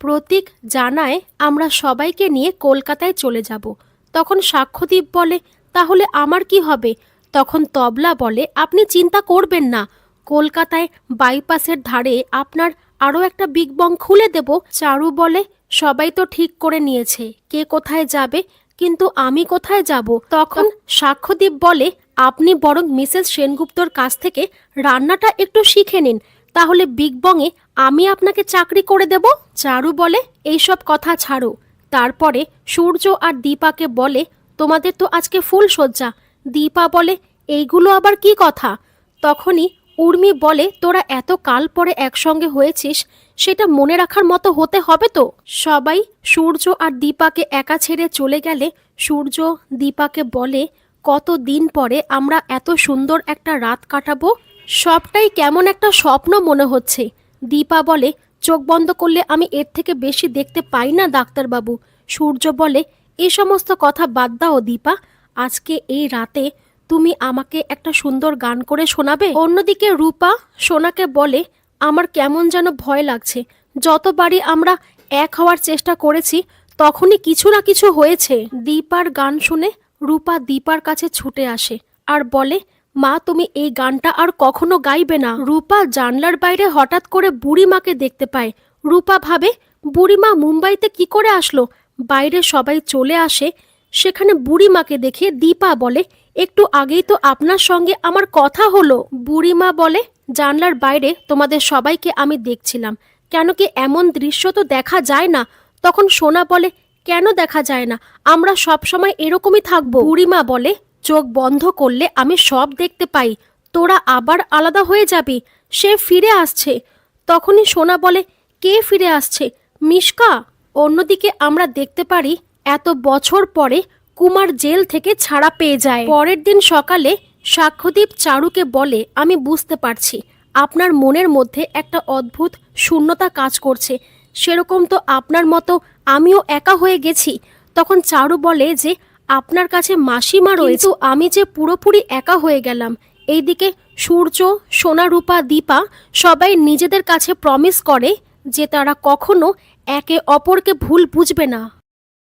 প্রতীক জানায়, আমরা সবাইকে নিয়ে কলকাতায় চলে যাব। তখন সাক্ষ্যদীপ বলে, তাহলে আমার কি হবে? তখন তবলা বলে, আপনি চিন্তা করবেন না। কলকাতায় বাইপাসের ধারে আপনার আরও একটা বিগ বং খুলে দেব। চারু বলে, সবাই তো ঠিক করে নিয়েছে, কে কোথায় যাবে, কিন্তু আমি কোথায় যাব? তখন সাক্ষ্যদীপ বলে, আপনি বরং মিসেস সেনগুপ্তর কাছ থেকে রান্নাটা একটু শিখে নিন। তাহলে বিগ বংয়ে আমি আপনাকে চাকরি করে দেব? চারু বলে, এইসব কথা ছাড়ো। তারপরে সূর্য আর দীপাকে বলে, তোমাদের তো আজকে ফুল সজ্জা। দীপা বলে, এইগুলো আবার কি কথা? তখনই উর্মি বলে, তোরা এত কাল পরে একসঙ্গে হয়েছিস, সেটা মনে রাখার মতো হতে হবে তো? সবাই সূর্য আর দীপাকে একা ছেড়ে চলে গেলে সূর্য দীপাকে বলে কত দিন পরে আমরা এত সুন্দর একটা রাত কাটাবো? সবটাই কেমন একটা স্বপ্ন মনে হচ্ছে। দীপা বলে, চোখ বন্ধ করলে আমি এর থেকে বেশি দেখতে পাই না ডাক্তারবাবু। সূর্য বলে এই সমস্ত কথা বাদ দাও দীপা। আজকে এই রাতে তুমি আমাকে একটা সুন্দর গান করে শোনাবে? অন্যদিকে রূপা সোনাকে বলে, আমার কেমন যেন ভয় লাগছে। যতবারই আমরা এক হওয়ার চেষ্টা করেছি, তখনই কিছু না কিছু হয়েছে। দীপার গান শুনে রূপা দীপার কাছে ছুটে আসে আর বলে মা, তুমি এই গানটা আর কখনো গাইবে না। রূপা জানলার বাইরে হঠাৎ করে বুড়িমাকে দেখতে পায়। রূপা ভাবে বুড়িমা মুম্বাইতে কি করে আসলো? বাইরে সবাই চলে আসে, সেখানে বুড়িমাকে দেখে দীপা বলে, একটু আগেই তো আপনার সঙ্গে আমার কথা হলো। বুড়িমা বলে, জানলার বাইরে তোমাদের সবাইকে আমি দেখছিলাম। কেন কি এমন দৃশ্য তো দেখা যায় না? তখন সোনা বলে, কেন দেখা যায় না? আমরা সব সময় এরকমই থাকব। বুড়িমা বলে চোখ বন্ধ করলে আমি সব দেখতে পাই। তোরা আবার আলাদা হয়ে যাবি। সে ফিরে আসছে। তখনই সোনা বলে, কে ফিরে আসছে? মিশকা? অন্যদিকে আমরা দেখতে পারি, এত বছর পরে কুমার জেল থেকে ছাড়া পেয়ে যায়। পরের দিন সকালে সাক্ষ্যদীপ চারুকে বলে, আমি বুঝতে পারছি। আপনার মনের মধ্যে একটা অদ্ভুত শূন্যতা কাজ করছে। সেরকম তো আপনার মতো আমিও একা হয়ে গেছি। তখন চারু বলে যে আপনার কাছে মাসিমা রয়েছে। আমি যে পুরোপুরি একা হয়ে গেলাম, এইদিকে সূর্য, সোনারূপা, দীপা সবাই নিজেদের কাছে প্রমিস করে যে তারা কখনো একে অপরকে ভুল বুঝবে না।